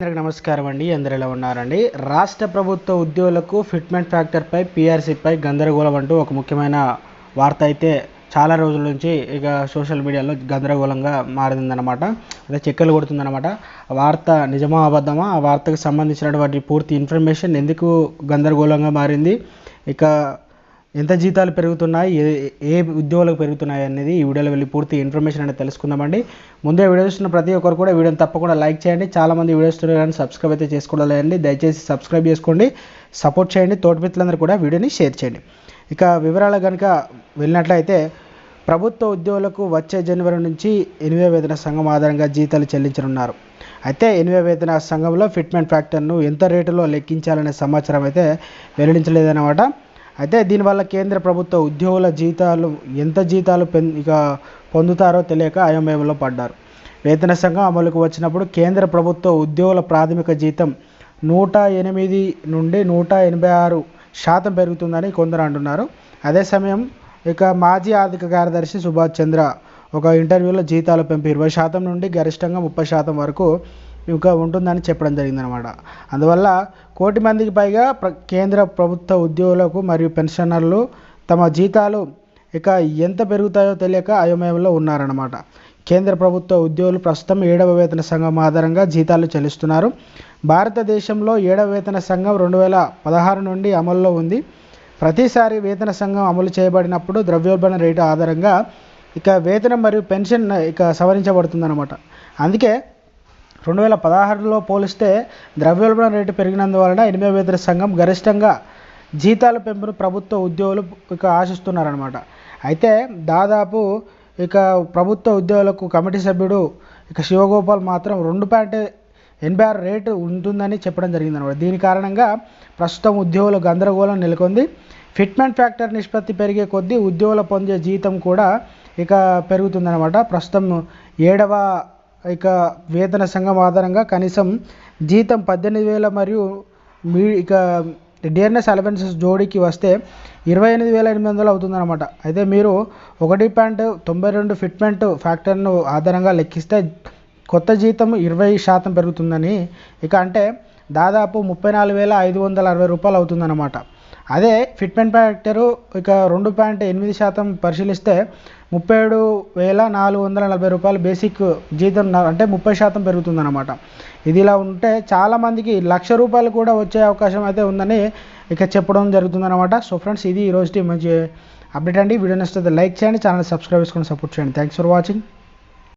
అందరికి నమస్కారం అండి. అందరు ఎలా ఉన్నారండి? రాష్ట్ర ప్రభుత్వ ఉద్యోగులకు ఫిట్మెంట్ ఫ్యాక్టర్పై పీఆర్సీపై గందరగోళం అంటూ ఒక ముఖ్యమైన వార్త అయితే చాలా రోజుల నుంచి ఇక సోషల్ మీడియాలో గందరగోళంగా మారిందన్నమాట. అదే చెక్కలు కొడుతుందన్నమాట. వార్త నిజమా అబద్ధమా? ఆ వార్తకు సంబంధించినటువంటి పూర్తి ఇన్ఫర్మేషన్ ఎందుకు గందరగోళంగా మారింది? ఇక ఎంత జీతాలు పెరుగుతున్నాయి ఏ ఏ ఉద్యోగులకు పెరుగుతున్నాయి అనేది ఈ వీడియోలో వెళ్ళి పూర్తి ఇన్ఫర్మేషన్ అనేది తెలుసుకుందామండి. ముందే వీడియో చూస్తున్న ప్రతి ఒక్కరు కూడా వీడియోని తప్పకుండా లైక్ చేయండి. చాలామంది వీడియోస్ కానీ సబ్స్క్రైబ్ అయితే చేసుకోవడం దయచేసి సబ్స్క్రైబ్ చేసుకోండి. సపోర్ట్ చేయండి. తోటి మిత్రులందరూ కూడా వీడియోని షేర్ చేయండి. ఇక వివరాలు కనుక వెళ్ళినట్లయితే ప్రభుత్వ ఉద్యోగులకు వచ్చే జనవరి నుంచి ఎనిమిదో వేతన సంఘం ఆధారంగా జీతాలు చెల్లించనున్నారు. అయితే ఎనిమిదో వేతన సంఘంలో ఫిట్మెంట్ ఫ్యాక్టర్ను ఎంత రేటులో లెక్కించాలనే సమాచారం అయితే వెల్లడించలేదన్నమాట. అయితే దీనివల్ల కేంద్ర ప్రభుత్వ ఉద్యోగుల జీతాలు ఎంత జీతాలు పెన్ ఇక పొందుతారో తెలియక అయోమయంలో పడ్డారు. వేతన సంఘం అమలుకు వచ్చినప్పుడు కేంద్ర ప్రభుత్వ ఉద్యోగుల ప్రాథమిక జీతం నూట ఎనిమిది నుండి నూట ఎనభై ఆరు శాతం పెరుగుతుందని కొందరు అంటున్నారు. అదే సమయం ఇక మాజీ ఆర్థిక కార్యదర్శి సుభాష్ చంద్ర ఒక ఇంటర్వ్యూలో జీతాల పెంపు ఇరవై శాతం నుండి గరిష్టంగా ముప్పై శాతం వరకు ఇంకా ఉంటుందని చెప్పడం జరిగిందనమాట అందువల్ల కోటి మందికి పైగా ప్ర కేంద్ర ప్రభుత్వ ఉద్యోగులకు మరియు పెన్షనర్లు తమ జీతాలు ఇక ఎంత పెరుగుతాయో తెలియక అయోమయంలో ఉన్నారన్నమాట. కేంద్ర ప్రభుత్వ ఉద్యోగులు ప్రస్తుతం ఏడవ వేతన సంఘం ఆధారంగా జీతాలు చెల్లిస్తున్నారు. భారతదేశంలో ఏడవ వేతన సంఘం రెండు వేల పదహారు నుండి అమల్లో ఉంది. ప్రతిసారి వేతన సంఘం అమలు చేయబడినప్పుడు ద్రవ్యోల్బణ రేటు ఆధారంగా ఇక వేతనం మరియు పెన్షన్ ఇక సవరించబడుతుందన్నమాట. అందుకే రెండు వేల పదహారులో పోలిస్తే ద్రవ్యోల్బణ రేటు పెరిగినందువలన ఎనిమిదవ వేతన సంఘం గరిష్టంగా జీతాల పెంపును ప్రభుత్వ ఉద్యోగులు ఇక ఆశిస్తున్నారనమాట అయితే దాదాపు ఇక ప్రభుత్వ ఉద్యోగులకు కమిటీ సభ్యుడు ఇక శివగోపాల్ మాత్రం రెండు పాయింట్ ఎనభై ఆరు రేటు ఉంటుందని చెప్పడం జరిగిందనమాట దీని కారణంగా ప్రస్తుతం ఉద్యోగుల గందరగోళం నెలకొంది. ఫిట్మెంట్ ఫ్యాక్టర్ నిష్పత్తి పెరిగే కొద్దీ ఉద్యోగులు పొందే జీతం కూడా ఇక పెరుగుతుందన్నమాట. ప్రస్తుతం ఏడవ ఇక వేతన సంఘం ఆధారంగా కనీసం జీతం పద్దెనిమిది వేల మరియు మీ ఇక డిఆర్ఎస్ అలవెన్సెస్ జోడీకి వస్తే ఇరవై ఎనిమిది వేల ఎనిమిది వందలు అవుతుందన్నమాట. అయితే మీరు ఒకటి పాయింట్ తొంభై రెండు ఫిట్మెంట్ ఫ్యాక్టర్ను ఆధారంగా లెక్కిస్తే కొత్త జీతం ఇరవై శాతం పెరుగుతుందని. ఇక అంటే దాదాపు ముప్పై నాలుగు వేల ఐదు వందల అరవై రూపాయలు అవుతుందన్నమాట. అదే ఫిట్మెంట్ ఫ్యాక్టరు ఇక రెండు పాయింట్ ఎనిమిది శాతం పరిశీలిస్తే ముప్పై ఏడు వేల నాలుగు వందల నలభై రూపాయలు బేసిక్ జీతం అంటే ముప్పై శాతం పెరుగుతుందన్నమాట. ఇది ఇలా ఉంటే చాలామందికి లక్ష రూపాయలు కూడా వచ్చే అవకాశం అయితే ఉందని ఇక చెప్పడం జరుగుతుందన్నమాట. సో ఫ్రెండ్స్ ఇది ఈరోజు మంచి అప్డేట్ అండి. వీడియో నచ్చితే లైక్ చేయండి ఛానల్ సబ్స్క్రైబ్ చేసుకొని సపోర్ట్ చేయండి. Thanks for watching.